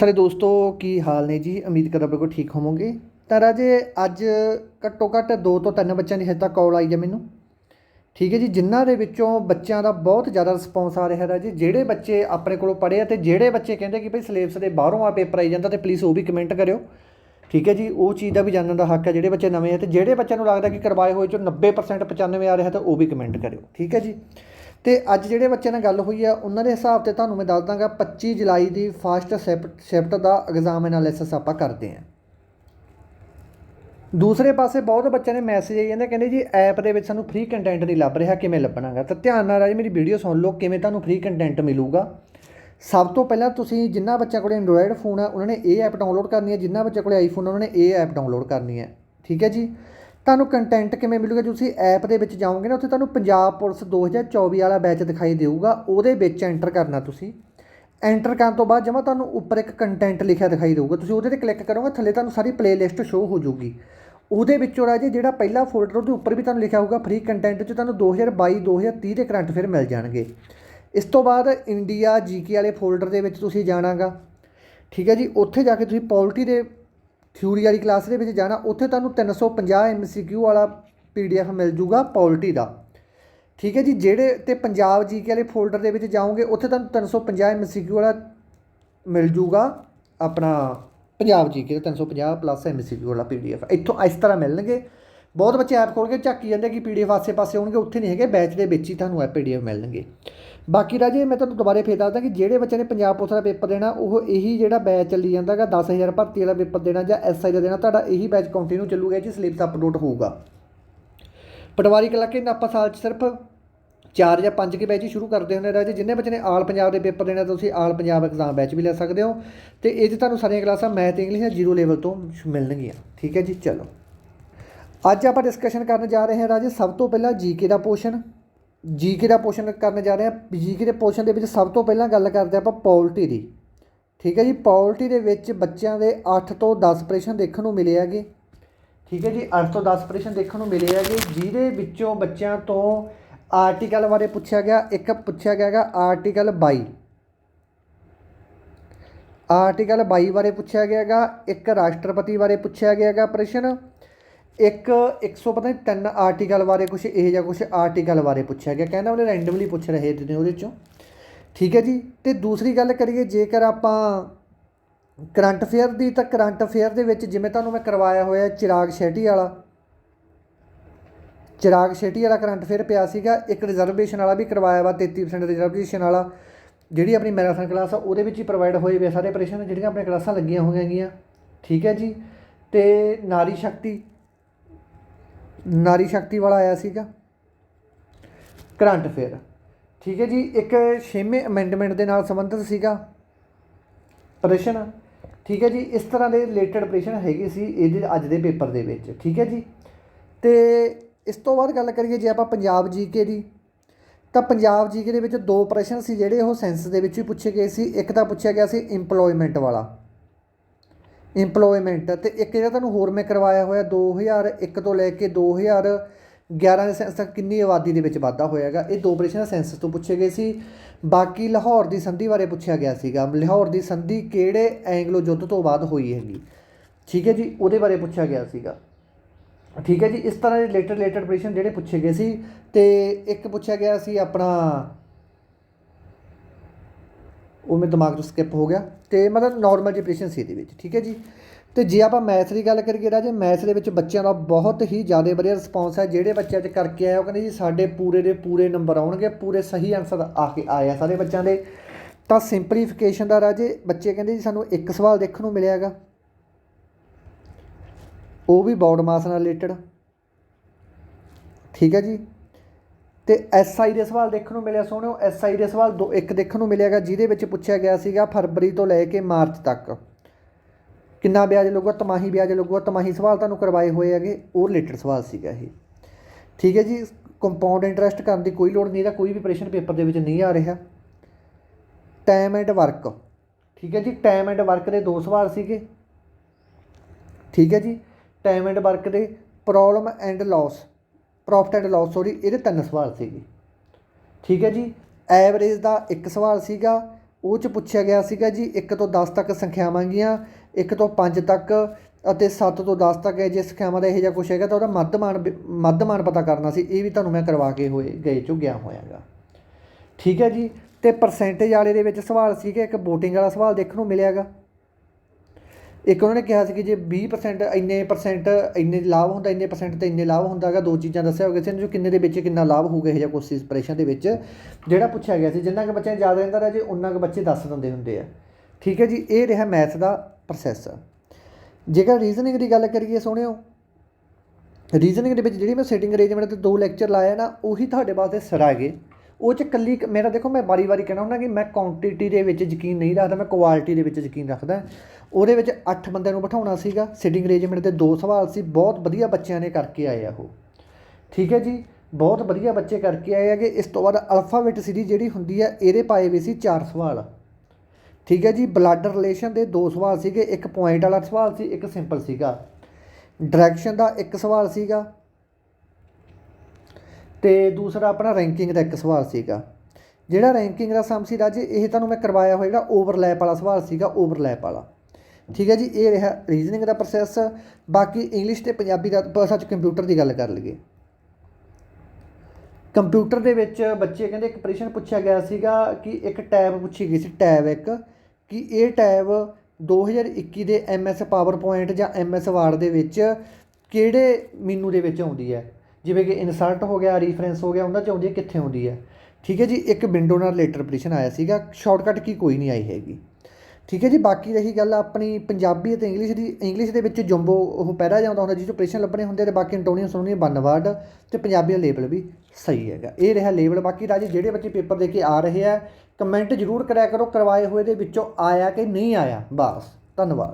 ਸਾਰੇ ਦੋਸਤੋ, ਕੀ ਹਾਲ ਨੇ ਜੀ? ਉਮੀਦ ਕਰਦਾ ਬਿਲਕੁਲ ਠੀਕ ਹੋਵੋਗੇ। ਤਾਂ ਰਾਜੇ, ਅੱਜ ਘੱਟੋ ਘੱਟ ਦੋ ਤੋਂ ਤਿੰਨ ਬੱਚਿਆਂ ਦੀ ਹਜੇ ਤੱਕ ਕਾਲ ਆਈ ਹੈ ਮੈਨੂੰ। ਠੀਕ ਹੈ ਜੀ, ਜਿਨ੍ਹਾਂ ਦੇ ਵਿੱਚੋਂ ਬੱਚਿਆਂ ਦਾ ਬਹੁਤ ਜ਼ਿਆਦਾ ਰਿਸਪੌਂਸ ਆ ਰਿਹਾ ਰਾਜੇ। ਜਿਹੜੇ ਬੱਚੇ ਆਪਣੇ ਕੋਲੋਂ ਪੜ੍ਹੇ ਆ ਤੇ ਜਿਹੜੇ ਬੱਚੇ ਕਹਿੰਦੇ ਕਿ ਭਾਈ ਸਿਲੇਬਸ ਦੇ ਬਾਹਰੋਂ ਆ ਪੇਪਰ ਆਈ ਜਾਂਦਾ ਤੇ ਪਲੀਜ਼ ਉਹ ਵੀ ਕਮੈਂਟ ਕਰਿਓ। ਠੀਕ ਹੈ ਜੀ, ਉਹ ਚੀਜ਼ ਦਾ ਵੀ ਜਾਣਨ ਦਾ ਹੱਕ ਹੈ, ਜਿਹੜੇ ਬੱਚੇ ਨਵੇਂ ਆ ਤੇ ਜਿਹੜੇ ਬੱਚਿਆਂ ਨੂੰ ਲੱਗਦਾ ਕਿ ਕਰਵਾਏ ਹੋਏ ਚੋਂ 90% 95 ਆ ਰਿਹਾ ਤਾਂ ਉਹ ਵੀ ਕਮੈਂਟ ਕਰਿਓ। ਠੀਕ ਹੈ ਜੀ। ਤੇ ਅੱਜ ਜਿਹੜੇ ਬੱਚਿਆਂ ਨਾਲ ਗੱਲ ਹੋਈ ਆ, ਉਹਨਾਂ ਦੇ ਹਿਸਾਬ ਤੇ ਤੁਹਾਨੂੰ ਮੈਂ ਦੱਸ ਦਾਂਗਾ 25 ਜੁਲਾਈ ਦੀ ਫਸਟ ਸ਼ਿਫਟ ਦਾ ਐਗਜ਼ਾਮ ਐਨਾਲਿਸਿਸ ਆਪਾਂ ਕਰਦੇ ਆਂ। ਦੂਸਰੇ ਪਾਸੇ ਬਹੁਤ ਬੱਚਿਆਂ ਨੇ ਮੈਸੇਜ ਆਈ ਜਾਂਦੇ, ਕਹਿੰਦੇ ਜੀ ਐਪ ਦੇ ਵਿੱਚ ਸਾਨੂੰ ਫ੍ਰੀ ਕੰਟੈਂਟ ਨਹੀਂ ਲੱਭ ਰਿਹਾ, ਕਿਵੇਂ ਲੱਭਣਾਗਾ? ਤਾਂ ਧਿਆਨ ਨਾਲ ਰਾਜ, ਮੇਰੀ ਵੀਡੀਓ ਸੁਣ ਲਓ, ਕਿਵੇਂ ਤੁਹਾਨੂੰ ਫ੍ਰੀ ਕੰਟੈਂਟ ਮਿਲੂਗਾ। ਸਭ ਤੋਂ ਪਹਿਲਾਂ ਤੁਸੀਂ ਜਿੰਨਾ ਬੱਚਿਆਂ ਕੋਲੇ ਐਂਡਰੋਇਡ ਫੋਨ ਆ, ਉਹਨਾਂ ਨੇ ਇਹ ਐਪ ਡਾਊਨਲੋਡ ਕਰਨੀ ਹੈ ਜਿੰਨਾ ਬੱਚਿਆਂ ਕੋਲੇ ਆਈਫੋਨ ਉਹਨਾਂ ਨੇ ਇਹ ਐਪ ਡਾਊਨਲੋਡ ਕਰਨੀ ਹੈ ਠੀਕ ਹੈ ਜੀ? ਤੁਹਾਨੂੰ ਕੰਟੈਂਟ ਕਿਵੇਂ ਮਿਲੂਗਾ? ਤੁਸੀਂ ਐਪ ਦੇ ਵਿੱਚ ਜਾਓਗੇ ਨਾ, ਉੱਥੇ ਤੁਹਾਨੂੰ ਪੰਜਾਬ ਪੁਲਿਸ 2024 ਵਾਲਾ ਬੈਚ ਦਿਖਾਈ ਦੇਊਗਾ। ਉਹਦੇ ਵਿੱਚ ਐਂਟਰ ਕਰਨਾ ਤੁਸੀਂ। ਐਂਟਰ ਕਰਨ ਤੋਂ ਬਾਅਦ ਜਮਾ ਤੁਹਾਨੂੰ ਉੱਪਰ ਇੱਕ ਕੰਟੈਂਟ ਲਿਖਿਆ ਦਿਖਾਈ ਦੇਊਗਾ। ਤੁਸੀਂ ਉਹਦੇ ਤੇ ਕਲਿੱਕ ਕਰੋਗੇ, ਥੱਲੇ ਤੁਹਾਨੂੰ ਸਾਰੀ ਪਲੇਲਿਸਟ ਸ਼ੋ ਹੋ ਜਾਊਗੀ। ਉਹਦੇ ਵਿੱਚੋਂ ਰਾਜੇ ਜਿਹੜਾ ਪਹਿਲਾ ਫੋਲਡਰ ਉਹਦੇ ਉੱਪਰ ਵੀ ਤੁਹਾਨੂੰ ਲਿਖਿਆ ਹੋਊਗਾ ਫ੍ਰੀ ਕੰਟੈਂਟ 'ਚ ਤੁਹਾਨੂੰ 2022 2030 ਦੇ ਕਰੰਟ ਫਿਰ ਮਿਲ ਜਾਣਗੇ। ਇਸ ਤੋਂ ਬਾਅਦ ਇੰਡੀਆ ਜੀਕੇ ਵਾਲੇ ਫੋਲਡਰ ਦੇ ਵਿੱਚ ਤੁਸੀਂ ਜਾਣਾਗਾ। ਠੀਕ ਹੈ ਜੀ? ਉੱਥੇ ਜਾ ਕੇ ਤੁਸੀਂ ਪੋਲਿਟੀ ਦੇ ਥਿਊਰੀ ਵਾਲੀ ਕਲਾਸ ਦੇ ਵਿੱਚ ਜਾਣਾ, ਉੱਥੇ ਤੁਹਾਨੂੰ 350 ਐਮਸੀਕਿਊ ਵਾਲਾ ਪੀਡੀਐਫ ਮਿਲ ਜੂਗਾ ਪੋਲਿਟੀ ਦਾ। ਠੀਕ ਹੈ ਜੀ, ਜਿਹੜੇ ਤੇ ਪੰਜਾਬ ਜੀਕੇ ਵਾਲੇ ਫੋਲਡਰ ਦੇ ਵਿੱਚ ਜਾਓਗੇ, ਉੱਥੇ ਤੁਹਾਨੂੰ 350 ਐਮਸੀਕਿਊ ਵਾਲਾ ਮਿਲ ਜੂਗਾ, ਆਪਣਾ ਪੰਜਾਬ ਜੀਕੇ ਦਾ 350 ਪਲੱਸ ਐਮਸੀਕਿਊ ਵਾਲਾ ਪੀਡੀਐਫ ਇੱਥੋਂ ਇਸ ਤਰ੍ਹਾਂ ਮਿਲਣਗੇ। ਬਹੁਤ ਬੱਚੇ ਐਪ ਖੋਲ ਕੇ ਝਾਕੀ ਜਾਂਦੇ ਕਿ ਪੀਡੀਐਫ ਆਸੇ-ਪਾਸੇ ਹੋਣਗੇ, ਉੱਥੇ ਨਹੀਂ ਹੈਗੇ ਬੈਚ ਦੇ ਵਿੱਚ ਹੀ ਤੁਹਾਨੂੰ ਐਪ ਪੀਡੀਐਫ ਮਿਲਣਗੇ। ਬਾਕੀ ਰਾਜੇ, ਮੈਂ ਤੁਹਾਨੂੰ ਦੁਬਾਰੇ ਫੇਰ ਦੱਸਦਾ ਕਿ ਜਿਹੜੇ ਬੱਚੇ ਨੇ ਪੰਜਾਬ ਪੁਲਿਸ ਦਾ ਪੇਪਰ ਦੇਣਾ, ਉਹ ਇਹੀ ਜਿਹੜਾ ਬੈਚ ਚੱਲੀ ਜਾਂਦਾਗਾ 10000 ਭਰਤੀ ਵਾਲਾ ਪੇਪਰ ਦੇਣਾ ਜਾਂ ਐਸਆਈ ਦਾ ਦੇਣਾ, ਤੁਹਾਡਾ ਇਹੀ ਬੈਚ ਕੰਟੀਨਿਊ ਚੱਲੂਗਾ ਜੀ ਸਿਲੇਬਸ ਅਪਲੋਡ ਹੋਊਗਾ। ਪਟਵਾਰੀ ਕਲਾਕੇ ਆਪਾਂ ਸਾਲ 'ਚ ਸਿਰਫ ਚਾਰ ਜਾਂ ਪੰਜ ਕੇ ਬੈਚ ਹੀ ਸ਼ੁਰੂ ਕਰਦੇ ਹੁੰਦੇ ਰਾਜੇ, ਜਿੰਨੇ ਬੱਚੇ ਨੇ ਆਲ ਪੰਜਾਬ ਦੇ ਪੇਪਰ ਦੇਣਾ ਤੁਸੀਂ ਆਲ ਪੰਜਾਬ ਐਗਜ਼ਾਮ ਬੈਚ ਵੀ ਲੈ ਸਕਦੇ ਹੋ। ਤੇ ਇਹ 'ਚ ਤੁਹਾਨੂੰ ਸਾਰੀਆਂ ਕਲਾਸਾਂ ਮੈਥ, ਇੰਗਲਿਸ਼ ਜਾਂ ਜ਼ੀਰੋ ਲੈਵਲ ਤੋਂ ਮਿਲਣਗੀਆਂ, ਠੀਕ ਹੈ ਜੀ, ਚਲੋ। ਅੱਜ ਆਪਾਂ ਡਿਸਕਸ਼ਨ ਕਰਨ ਜਾ ਰਹੇ ਹਾਂ ਰਾਜੇ, ਸਭ ਤੋਂ ਪਹਿਲਾਂ ਜੀਕੇ ਦਾ ਪੋਰਸ਼ਨ ਜੀਕੇ ਦਾ ਪੋਰਸ਼ਨ ਕਰਨ ਜਾ ਰਹੇ ਹਾਂ। ਜੀਕੇ ਦੇ ਪੋਰਸ਼ਨ ਦੇ ਵਿੱਚ ਸਭ ਤੋਂ ਪਹਿਲਾਂ ਗੱਲ ਕਰਦੇ ਆਪਾਂ ਪੋਲਟੀ ਦੀ। ਠੀਕ ਹੈ ਜੀ, ਪੋਲਟੀ ਦੇ ਵਿੱਚ ਬੱਚਿਆਂ ਦੇ 8 ਤੋਂ 10 ਪ੍ਰਸ਼ਨ ਦੇਖਣ ਨੂੰ ਮਿਲੇ ਹੈਗੇ। ਠੀਕ ਹੈ ਜੀ 8 ਤੋਂ 10 ਪ੍ਰਸ਼ਨ ਦੇਖਣ ਨੂੰ ਮਿਲੇ ਹੈਗੇ। ਜਿਹਦੇ ਵਿੱਚੋਂ ਬੱਚਿਆਂ ਤੋਂ ਆਰਟੀਕਲ ਬਾਰੇ ਪੁੱਛਿਆ ਗਿਆ। ਇੱਕ ਪੁੱਛਿਆ ਗਿਆ ਹੈਗਾ, ਆਰਟੀਕਲ 22 ਆਰਟੀਕਲ 22 ਬਾਰੇ ਪੁੱਛਿਆ ਗਿਆ ਹੈਗਾ। ਇੱਕ ਰਾਸ਼ਟਰਪਤੀ ਬਾਰੇ ਪੁੱਛਿਆ ਗਿਆ ਹੈਗਾ ਪ੍ਰਸ਼ਨ। ਇੱਕ 100 ਪਤਾ ਨਹੀਂ ਤਿੰਨ ਆਰਟੀਕਲ ਬਾਰੇ ਕੁਝ ਇਹ ਜਿਹਾ ਕੁਝ ਆਰਟੀਕਲ ਬਾਰੇ ਪੁੱਛਿਆ ਗਿਆ। ਕਹਿੰਦਾ ਉਹਨੇ ਰੈਂਡਮਲੀ ਪੁੱਛ ਰਹੇ ਨੇ ਉਹਦੇ ਚੋਂ। ਠੀਕ ਹੈ ਜੀ? ਤੇ ਦੂਸਰੀ ਗੱਲ ਕਰੀਏ, ਜੇਕਰ ਆਪਾਂ ਕਰੰਟ ਅਫੇਅਰ ਦੀ, ਤਾਂ ਕਰੰਟ ਅਫੇਅਰ ਦੇ ਵਿੱਚ ਜਿਵੇਂ ਤੁਹਾਨੂੰ ਮੈਂ ਕਰਵਾਇਆ ਹੋਇਆ ਚਿਰਾਗ ਸ਼ੈਟੀ ਵਾਲਾ। ਚਿਰਾਗ ਸ਼ੈਟੀ ਵਾਲਾ ਕਰੰਟ ਅਫੇਅਰ ਪਿਆ ਸੀਗਾ। ਇੱਕ ਰਿਜ਼ਰਵੇਸ਼ਨ ਵਾਲਾ ਵੀ ਕਰਵਾਇਆ ਵਾ 33% ਰਿਜ਼ਰਵੇਸ਼ਨ ਵਾਲਾ। ਜਿਹੜੀ ਆਪਣੀ ਮੈਰਾਥਨ ਕਲਾਸ ਆ, ਉਹਦੇ ਵਿੱਚ ਹੀ ਪ੍ਰੋਵਾਈਡ ਹੋਏ ਵੇ ਸਾਰੇ ਪ੍ਰਸ਼ਨ, ਜਿਹੜੀਆਂ ਆਪਣੀਆਂ ਕਲਾਸਾਂ ਲੱਗੀਆਂ ਹੋਈਆਂ ਹੈਗੀਆਂ। ਠੀਕ ਹੈ ਜੀ? ਤੇ ਨਾਰੀ ਸ਼ਕਤੀ ਨਾਰੀ ਸ਼ਕਤੀ ਵਾਲਾ ਆਇਆ ਸੀਗਾ। Current affair. ਠੀਕ ਹੈ ਜੀ, ਇੱਕ ਛੇਵੇਂ ਅਮੈਂਡਮੈਂਟ ਦੇ ਨਾਲ ਸੰਬੰਧਿਤ ਸੀਗਾ। ਪ੍ਰਸ਼ਨ। ਠੀਕ ਹੈ ਜੀ, ਇਸ ਤਰ੍ਹਾਂ ਦੇ ਰਿਲੇਟਡ ਪ੍ਰਸ਼ਨ ਹੈਗੇ ਸੀ ਇਹਦੇ ਅੱਜ ਦੇ ਪੇਪਰ ਦੇ ਵਿੱਚ। ਠੀਕ ਹੈ ਜੀ, ਤੇ ਇਸ ਤੋਂ ਬਾਅਦ ਗੱਲ ਕਰੀਏ ਜੇ ਆਪਾਂ ਪੰਜਾਬ ਜੀਕੇ ਦੀ, ਤਾਂ ਪੰਜਾਬ ਜੀਕੇ ਦੇ ਵਿੱਚ ਦੋ ਪ੍ਰਸ਼ਨ ਸੀ ਜਿਹੜੇ ਉਹ ਸੈਂਸ ਦੇ ਵਿੱਚ ਹੀ ਪੁੱਛੇ ਗਏ ਸੀ। ਇੱਕ ਤਾਂ ਪੁੱਛਿਆ ਗਿਆ ਸੀ EMPLOYMENT ਵਾਲਾ। ਇੰਪਲੋਇਮੈਂਟ ਤੇ ਇੱਕ ਜਿਹੜਾ ਤੁਹਾਨੂੰ ਹੋਰ ਮੈਂ ਕਰਵਾਇਆ ਹੋਇਆ 2001 ਤੋਂ ਲੈ ਕੇ 2011 ਦੇ ਸੈਂਸ ਤੱਕ ਕਿੰਨੀ ਆਬਾਦੀ ਦੇ ਵਿੱਚ ਵਾਧਾ ਹੋਇਆ ਹੈਗਾ, ਇਹ ਦੋ ਪ੍ਰਸ਼ਨ ਸੈਂਸਸ ਤੋਂ ਪੁੱਛੇ ਗਏ ਸੀ। ਬਾਕੀ ਲਾਹੌਰ ਦੀ ਸੰਧੀ ਬਾਰੇ ਪੁੱਛਿਆ ਗਿਆ ਸੀਗਾ। ਲਾਹੌਰ ਦੀ ਸੰਧੀ ਕਿਹੜੇ ਐਂਗਲੋ ਯੁੱਧ ਤੋਂ ਬਾਅਦ ਹੋਈ ਹੈਗੀ? ਠੀਕ ਹੈ ਜੀ, ਉਹਦੇ ਬਾਰੇ ਪੁੱਛਿਆ ਗਿਆ ਸੀਗਾ। ਠੀਕ ਹੈ ਜੀ, ਇਸ ਤਰ੍ਹਾਂ ਦੇ ਰਿਲੇਟਡ ਰਿਲੇਟਡ ਪ੍ਰਸ਼ਨ ਜਿਹੜੇ ਪੁੱਛੇ ਗਏ ਸੀ ਤੇ ਇੱਕ ਪੁੱਛਿਆ ਗਿਆ ਸੀ ਆਪਣਾ ਉਹ ਮੇਰੇ ਦਿਮਾਗ ਤੋਂ ਸਕਿਪ ਹੋ ਗਿਆ ਤੇ ਮਤਲਬ ਨਾਰਮਲ ਡਿਪਰੈਸ਼ਨ ਸੀ ਇਹਦੇ ਵਿੱਚ, ਠੀਕ ਹੈ ਜੀ? ਤੇ ਜੇ ਆਪਾਂ ਮੈਥ ਦੀ ਗੱਲ ਕਰੀਏ ਰਾਜੇ ਮੈਥ ਦੇ ਵਿੱਚ ਬੱਚਿਆਂ ਦਾ ਬਹੁਤ ਹੀ ਜ਼ਿਆਦਾ ਵਧੀਆ ਰਿਸਪੌਂਸ ਹੈ, ਜਿਹੜੇ ਬੱਚੇ 'ਚ ਕਰਕੇ ਆਏ, ਉਹ ਕਹਿੰਦੇ ਜੀ ਸਾਡੇ ਪੂਰੇ ਦੇ ਪੂਰੇ ਨੰਬਰ ਆਉਣਗੇ, ਪੂਰੇ ਸਹੀ ਆਨਸਰ ਆ ਕੇ ਆਏ ਆ ਸਾਰੇ ਬੱਚਿਆਂ ਦੇ। ਤਾਂ ਸਿੰਪਲੀਫਿਕੇਸ਼ਨ ਦਾ ਰਾਜੇ ਬੱਚੇ ਕਹਿੰਦੇ ਜੀ ਸਾਨੂੰ ਇੱਕ ਸਵਾਲ ਦੇਖਣ ਨੂੰ ਮਿਲਿਆ ਹੈਗਾ। ਉਹ ਵੀ ਬੌਡ ਮਾਸ ਨਾਲ ਰਿਲੇਟਡ ਠੀਕ ਹੈ ਜੀ? ਤੇ ਐਸਆਈ ਦੇ ਸਵਾਲ ਦੇਖਣ ਨੂੰ ਮਿਲਿਆ ਸੋਹਣਿਓ ਐਸਆਈ ਦੇ ਸਵਾਲ ਦੋ, ਇੱਕ ਦੇਖਣ ਨੂੰ ਮਿਲਿਆਗਾ, ਜਿਹਦੇ ਵਿੱਚ ਪੁੱਛਿਆ ਗਿਆ ਸੀਗਾ ਫਰਵਰੀ ਤੋਂ ਲੈ ਕੇ ਮਾਰਚ ਤੱਕ। ਕਿੰਨਾ ਵਿਆਜ ਲੱਗੂਗਾ, ਤਮਾਹੀ ਵਿਆਜ ਲੱਗੂਗਾ, ਤਮਾਹੀ ਸਵਾਲ ਤੁਹਾਨੂੰ ਕਰਵਾਏ ਹੋਏ ਹੈਗੇ, ਉਹ ਰਿਲੇਟਡ ਸਵਾਲ ਸੀਗਾ ਇਹ। ਠੀਕ ਹੈ ਜੀ ਕੰਪਾਊਂਡ ਇੰਟਰਸਟ ਕਰਨ ਦੀ ਕੋਈ ਲੋੜ ਨਹੀਂ, ਇਹਦਾ ਕੋਈ ਵੀ ਪ੍ਰੈਸ਼ਨ ਪੇਪਰ ਦੇ ਵਿੱਚ ਨਹੀਂ ਆ ਰਿਹਾ। ਟਾਈਮ ਐਂਡ ਵਰਕ ਠੀਕ ਹੈ ਜੀ ਟਾਈਮ ਐਂਡ ਵਰਕ ਦੇ ਦੋ ਸਵਾਲ ਸੀਗੇ। ਠੀਕ ਹੈ ਜੀ ਟਾਈਮ ਐਂਡ ਵਰਕ ਦੇ problem and loss profit and loss sorry ਇਹਦੇ ਤਿੰਨ ਸਵਾਲ ਸੀਗੇ। ਠੀਕ ਹੈ ਜੀ? ਐਵਰੇਜ ਦਾ ਇੱਕ ਸਵਾਲ ਸੀਗਾ, ਉਹ ਚ ਪੁੱਛਿਆ ਗਿਆ ਸੀਗਾ ਜੀ 1 ਤੋਂ 10 ਤੱਕ ਸੰਖਿਆਵਾਂ ਗੀਆਂ 1 ਤੋਂ 5 ਤੱਕ ਅਤੇ 7 ਤੋਂ 10 ਤੱਕ ਇਹ ਜੇ ਸੰਖਿਆਵਾਂ ਦਾ ਇਹੋ ਜਿਹਾ ਕੁਛ ਹੈਗਾ ਤਾਂ ਉਹਦਾ ਮੱਧਮਾਨ ਵੀ- ਮੱਧਮਾਨ ਪਤਾ ਕਰਨਾ ਸੀ, ਇਹ ਵੀ ਤੁਹਾਨੂੰ ਮੈਂ ਕਰਵਾ ਕੇ ਹੋਏ, ਗਏ ਚੋਂ ਗਿਆ ਹੋਇਆਗਾ। ਠੀਕ ਹੈ ਜੀ? ਤੇ ਪਰਸੈਂਟੇਜ ਵਾਲੇ ਦੇ ਵਿੱਚ ਸਵਾਲ ਸੀਗਾ, ਇੱਕ VOTING ਵਾਲਾ ਸਵਾਲ ਦੇਖਣ ਨੂੰ ਮਿਲਿਆਗਾ। ਇੱਕ ਉਹਨਾਂ ਨੇ ਕਿਹਾ ਸੀ ਕਿ ਜੇ 20% ਇੰਨੇ ਪਰਸੈਂਟ ਇੰਨੇ ਲਾਭ ਹੁੰਦਾ, ਇੰਨੇ ਪਰਸੈਂਟ ਤੇ ਇੰਨੇ ਲਾਭ ਹੁੰਦਾ ਹੈਗਾ, ਦੋ ਚੀਜ਼ਾਂ ਦੱਸਿਆ ਹੋਇਆ ਸੀ ਨੇ, ਜੋ ਕਿੰਨੇ ਦੇ ਵਿੱਚ ਕਿੰਨਾ ਲਾਭ ਹੋਊਗਾ ਇਹ ਜਿਹਾ ਕੁਛ ਇੰਸਪੀਰੇਸ਼ਨ ਦੇ ਵਿੱਚ, ਜਿਹੜਾ ਪੁੱਛਿਆ ਗਿਆ ਸੀ, ਜਿੰਨਾ ਕਿ ਬੱਚਿਆਂ ਨੂੰ ਯਾਦ ਰਹਿੰਦਾ ਰਿਹਾ, ਜੇ ਉਨਾ ਕੁ ਬੱਚੇ ਦੱਸ ਦਿੰਦੇ ਹੁੰਦੇ ਆ। ਠੀਕ ਹੈ ਜੀ, ਇਹ ਰਿਹਾ ਮੈਥ ਦਾ ਪ੍ਰੋਸੈਸ ਜੇਕਰ ਰੀਜ਼ਨਿੰਗ ਦੀ ਗੱਲ ਕਰੀਏ ਸੋਹਣਿਓ ਰੀਜ਼ਨਿੰਗ ਦੇ ਵਿੱਚ ਜਿਹੜੀ ਮੈਂ ਸਿਟਿੰਗ ਅਰੇਂਜਮੈਂਟ ਤੇ ਦੋ ਲੈਕਚਰ ਲਾਇਆ ਨਾ, ਉਹੀ ਤੁਹਾਡੇ ਵਾਸਤੇ ਸਿਰਾ ਗਏ ਉਹ ਚ ਕੱਲੀ ਮੇਰਾ ਦੇਖੋ, ਮੈਂ ਵਾਰੀ ਵਾਰੀ ਕਹਿਣਾ ਹੁੰਦਾ ਕਿ ਮੈਂ ਕੁਆਂਟੀਟੀ ਦੇ ਵਿੱਚ ਯਕੀਨ ਨਹੀਂ ਰੱਖਦਾ, ਮੈਂ ਕੁਆਲਿਟੀ ਦੇ ਵਿੱਚ ਯਕੀਨ ਰੱਖਦਾ। ਉਹਦੇ ਵਿੱਚ 8 ਬੰਦਿਆਂ ਨੂੰ ਬਿਠਾਉਣਾ ਸੀਗਾ। ਸਿਟਿੰਗ ਅਰੇਂਜਮੈਂਟ ਤੇ ਦੋ ਸਵਾਲ ਸੀ। ਬਹੁਤ ਵਧੀਆ ਬੱਚਿਆਂ ਨੇ ਕਰਕੇ ਆਏ ਆ ਉਹ। ਠੀਕ ਹੈ ਜੀ? ਬਹੁਤ ਵਧੀਆ ਬੱਚੇ ਕਰਕੇ ਆਏ ਹੈਗੇ ਇਸ ਤੋਂ ਬਾਅਦ ਅਲਫਾਬੈਟ ਸੀਰੀਜ਼ ਜਿਹੜੀ ਹੁੰਦੀ ਹੈ ਇਹਦੇ ਪਾਏ ਵੀ ਸੀ ਚਾਰ ਸਵਾਲ। ਠੀਕ ਹੈ ਜੀ? ਬਲੱਡ ਰਿਲੇਸ਼ਨ ਦੇ ਦੋ ਸਵਾਲ ਸੀਗੇ। ਇੱਕ ਪੁਆਇੰਟ ਵਾਲਾ ਸਵਾਲ ਸੀ, ਇੱਕ ਸਿੰਪਲ ਸੀਗਾ। ਡਾਇਰੈਕਸ਼ਨ ਦਾ ਇੱਕ ਸਵਾਲ ਸੀਗਾ। ਤੇ ਦੂਸਰਾ ਆਪਣਾ ਰੈਂਕਿੰਗ ਦਾ ਇੱਕ ਸਵਾਲ ਸੀਗਾ। ਜਿਹੜਾ ਰੈਂਕਿੰਗ ਦਾ ਸਮ ਸੀ ਰਾਜੇ, ਇਹ ਤੁਹਾਨੂੰ ਮੈਂ ਕਰਵਾਇਆ ਹੋਇਆ ਜਿਹੜਾ ਓਵਰਲੈਪ ਵਾਲਾ ਸਵਾਲ ਸੀਗਾ ਓਵਰਲੈਪ ਵਾਲਾ। ਠੀਕ ਹੈ ਜੀ, ਇਹ ਰਿਹਾ ਰੀਜ਼ਨਿੰਗ ਦਾ ਪ੍ਰੋਸੈਸ ਬਾਕੀ ਇੰਗਲਿਸ਼ ਤੇ ਪੰਜਾਬੀ ਦਾ ਪ- ਸੱਚ ਕੰਪਿਊਟਰ ਦੀ ਗੱਲ ਕਰ ਲਈਏ। ਕੰਪਿਊਟਰ ਦੇ ਵਿੱਚ ਬੱਚੇ ਕਹਿੰਦੇ ਇੱਕ ਪ੍ਰਸ਼ਨ ਪੁੱਛਿਆ ਗਿਆ ਸੀਗਾ ਕਿ ਇੱਕ ਟੈਬ ਪੁੱਛੀ ਗਈ ਸੀ, ਟੈਬ ਇੱਕ, ਕਿ ਇਹ ਟੈਬ 2021 ਦੇ MS ਪਾਵਰਪੁਆਇੰਟ ਜਾਂ MS ਵਾਰਡ ਦੇ ਵਿੱਚ ਕਿਹੜੇ ਮੀਨੂ ਦੇ ਵਿੱਚ ਆਉਂਦੀ ਹੈ? ਜਿਵੇਂ ਕਿ ਇਨਸਰਟ ਹੋ ਗਿਆ ਰੀਫਰੈਂਸ ਹੋ ਗਿਆ, ਉਹਨਾਂ 'ਚ ਆਉਂਦੀ ਹੈ ਕਿੱਥੇ ਆਉਂਦੀ ਹੈ? ਠੀਕ ਹੈ ਜੀ, ਇੱਕ ਵਿੰਡੋ ਨਾਲ ਰਿਲੇਟਡ ਪ੍ਰਸ਼ਨ ਆਇਆ ਸੀਗਾ ਸ਼ਾਰਟਕਟ ਕੀ ਕੋਈ ਨਹੀਂ ਆਈ ਹੈਗੀ। ਠੀਕ ਹੈ ਜੀ, ਬਾਕੀ ਰਹੀ ਗੱਲ ਆਪਣੀ ਪੰਜਾਬੀ ਅਤੇ ਇੰਗਲਿਸ਼ ਦੀ ਇੰਗਲਿਸ਼ ਦੇ ਵਿੱਚ ਜੰਬੋ ਉਹ ਪਹਿਰਾ ਜਾਂਦਾ ਹੁੰਦਾ ਜਿਸ ਤੋਂ ਪ੍ਰਸ਼ਨ ਲੱਭਣੇ ਹੁੰਦੇ ਤੇ ਬਾਕੀ ਐਂਟੋਨੀਅਮ ਸੋਨੀਅਮ ਵਨ ਵਰਡ ਤੇ ਪੰਜਾਬੀ ਦਾ ਲੇਬਲ ਵੀ ਸਹੀ ਹੈਗਾ। ਇਹ ਰਿਹਾ ਲੇਬਲ ਬਾਕੀ ਰਾਜੇ ਜਿਹੜੇ ਬੱਚੇ ਪੇਪਰ ਦੇ ਕੇ ਆ ਰਹੇ ਆ ਕਮੈਂਟ ਜ਼ਰੂਰ ਕਰਿਆ ਕਰੋ, ਕਰਵਾਏ ਹੋਏ ਦੇ ਵਿੱਚੋਂ ਆਇਆ ਕਿ ਨਹੀਂ ਆਇਆ, ਬਸ, ਧੰਨਵਾਦ।